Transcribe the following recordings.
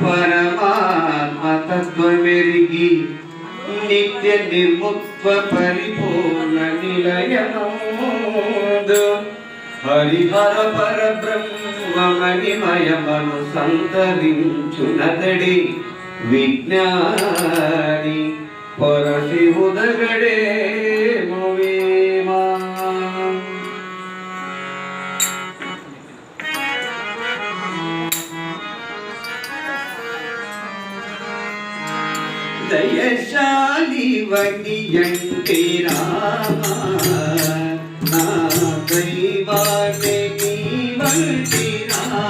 పరమాత్మతత్వమెరిగి నిత్య నిర్ముక్త పరిపూర్ణ నిలయముందు హరిహర పరబ్రహ్మమణిమయమను సంతరించునతడి విజ్ఞాని పరశివుదగడేమో జయశాలి వని అంటే రామా దైవాన్ని వంటి రామా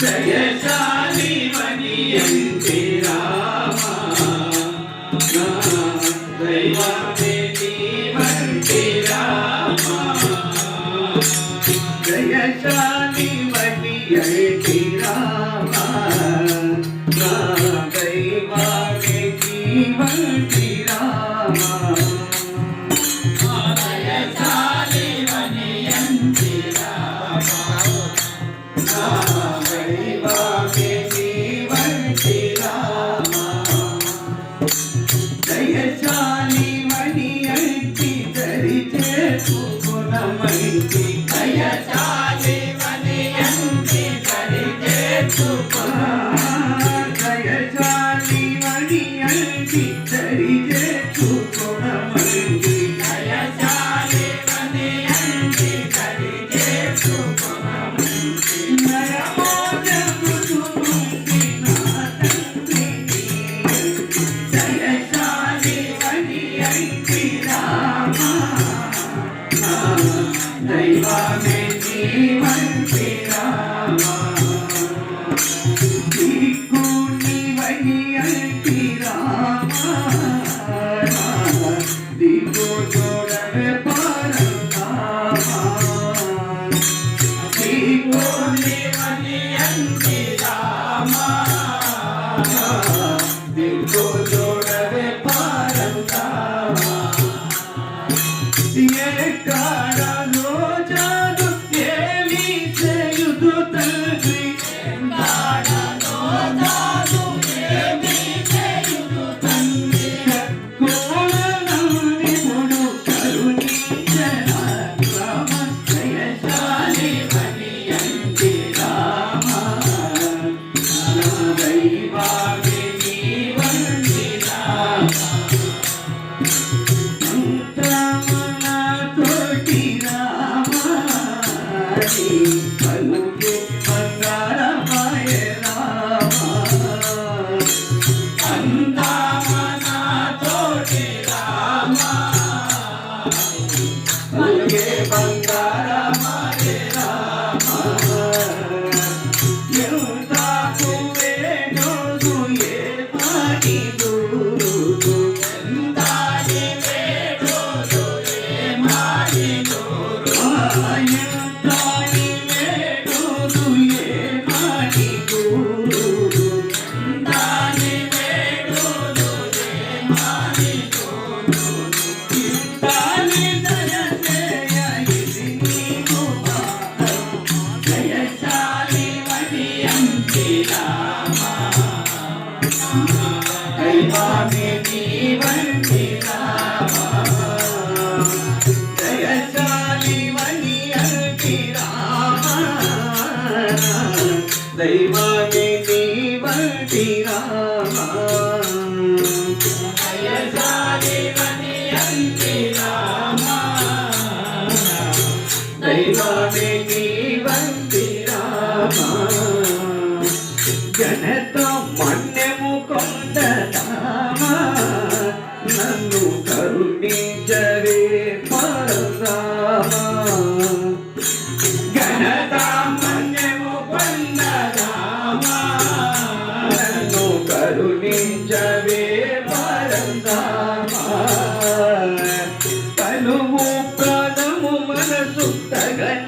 జయశాలి వని అంటే రామా వంటి రామా చేతుకునమైంది దయచాలి காண దైవాన్ని దీవంతిరా దైవాన్ని దీవంతిరా జనత మన్యము కొందరామా నన్ను కరుణించవే పరదామా. గణతా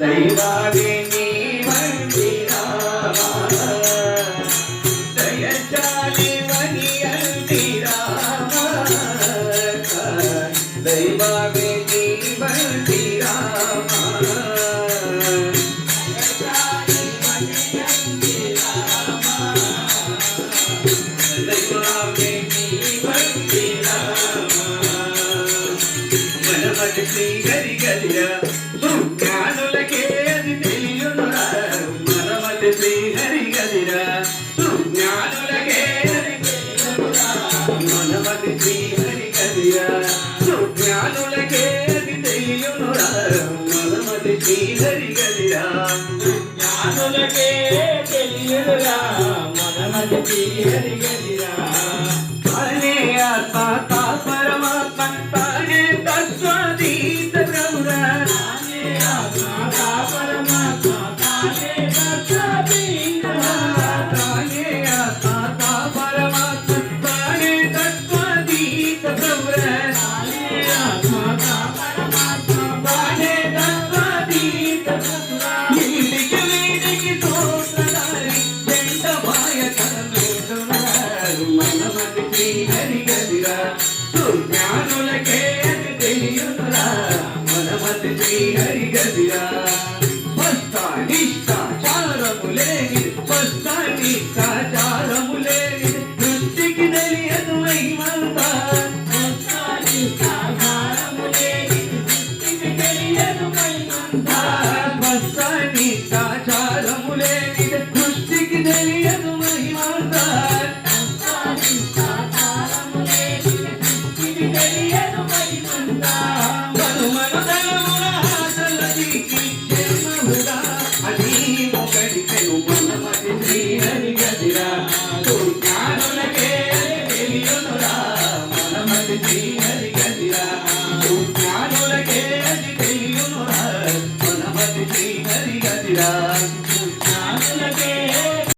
దైవాదేని వందిరామా దయచాలి వని అందిరామా దైవాదేని వందిరామా దయచాలి గరి గలియా I don't know. హరి గదిరా సుజ్ఞానులకే